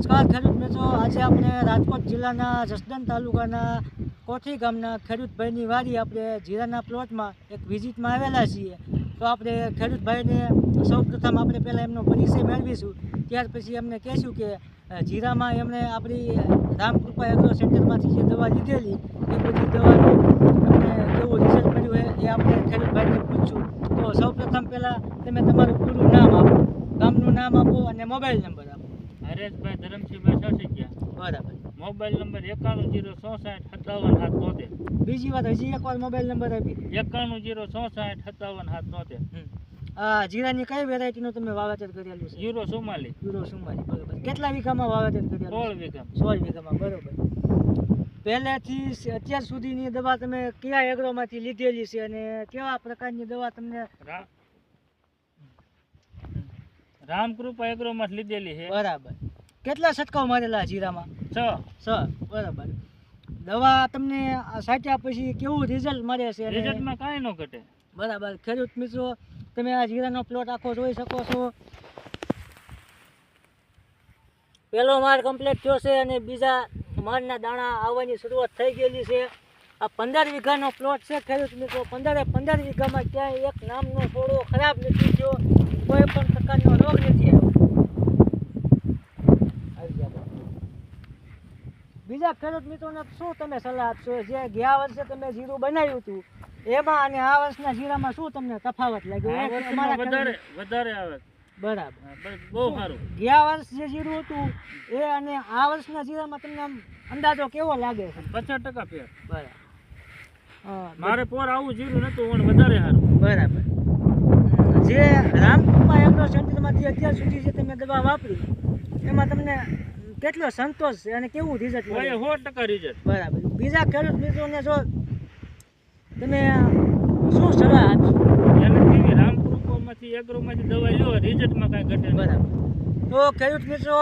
નમસ્કાર ખેડૂત મિત્રો, આજે આપણે રાજકોટ જિલ્લાના જસદન તાલુકાના કોઠી ગામના ખેડૂતભાઈની વાડી આપણે જીરાના પ્લોટમાં એક વિઝિટમાં આવેલા છીએ. તો આપણે ખેડૂતભાઈને સૌ પ્રથમ આપણે પહેલાં એમનો પરિચય મેળવીશું. ત્યાર પછી એમને કહેશું કે જીરામાં એમણે આપણી રામકૃપા એગ્રો સેન્ટરમાંથી જે દવા લીધેલી, એ બધી દવાનું એમને કેવું રિઝલ્ટ મળ્યું એ આપણે ખેડૂતભાઈને પૂછશું. તો સૌ પ્રથમ પહેલાં તમે તમારું પૂરું નામ આપો, ગામનું નામ આપો અને મોબાઈલ નંબર આપો. હરેશભાઈ ધરમસિંહભાઈ સાસિકિયા બરાબર. મોબાઈલ નંબર એકાણું જીરો ચોસાઠ સત્તાવન સાત તોતેર. બીજી વાત હજી એકવાર મોબાઈલ નંબર આપી. એકાણું જીરો ચોસાઠ સત્તાવન સાત તોતેર. જીરાની કઈ વેરાયટીનું તમે વાવેતર કરેલું છે? Euro Somali. યુરો સુમાલી બરોબર. કેટલા વીઘામાં વાવેતર કરેલું સોળ? વીઘા સોળ વીઘામાં બરોબર. પહેલેથી અત્યાર સુધીની દવા તમે કયા એગ્રોમાંથી લીધેલી છે અને કેવા પ્રકારની દવા તમને રામકૃપા એગ્રોમાં લીધેલી છે. બરાબર. કેટલા છંટકાવ મારેલા જીરામાં? છ. છ. બરાબર. દવા તમને સાચ્યા પછી કેવું રિઝલ્ટ મળે છે? રિઝલ્ટમાં કાંઈ ન ઘટે. બરાબર. ખેડૂત મિત્રો તમે આ જીરાનો પ્લોટ આખો જોઈ શકો છો. પહેલો માળ કમ્પ્લીટ થયો છે અને બીજા માળના દાણા આવવાની શરૂઆત થઈ ગયેલી છે. આ પંદર વીઘાનો પ્લોટ છે ખેડૂત મિત્રો. પંદરે પંદર વીઘામાં ક્યાંય એક નામનો છોડો ખરાબ નથી થયો કોઈ પણ પ્રકારનો રોગ નથી આવ્યો. બીજા ખેડૂત મિત્રોને શું તમે સલાહ આપશો? જે ગયા વર્ષે તમે જીરું બનાવ્યું હતું એમાં અને આ વર્ષના જીરામાં શું તમને તફાવત લાગ્યો? વધારે વધારે આવે. બરાબર. બહુ સારું. ગયા વર્ષ જે જીરું હતું એ અને આ વર્ષના જીરામાં તમને અંદાજો કેવો લાગે? છે પચાસ ટકા ફેર. બરાબર. હા, મારે પોર આવું જીરું નતું પણ વધારે સારું. બરાબર. જે રામકૃપા એગ્રો સેન્ટરમાંથી અત્યાર સુધી જે તમે દવા વાપરી એમાં તમને કેટલો સંતોષ છે અને કેવું રિઝલ્ટ સો ટકા રિઝલ્ટ બરાબર. બીજા ખેડૂત મિત્રોને જો તમે શું સલાહ આપશો? એને કેવી રામકૃપામાંથી એગ્રોમાંથી દવા લો રિઝલ્ટમાં કાંઈ ઘટે બરાબર. તો ખેડૂત મિત્રો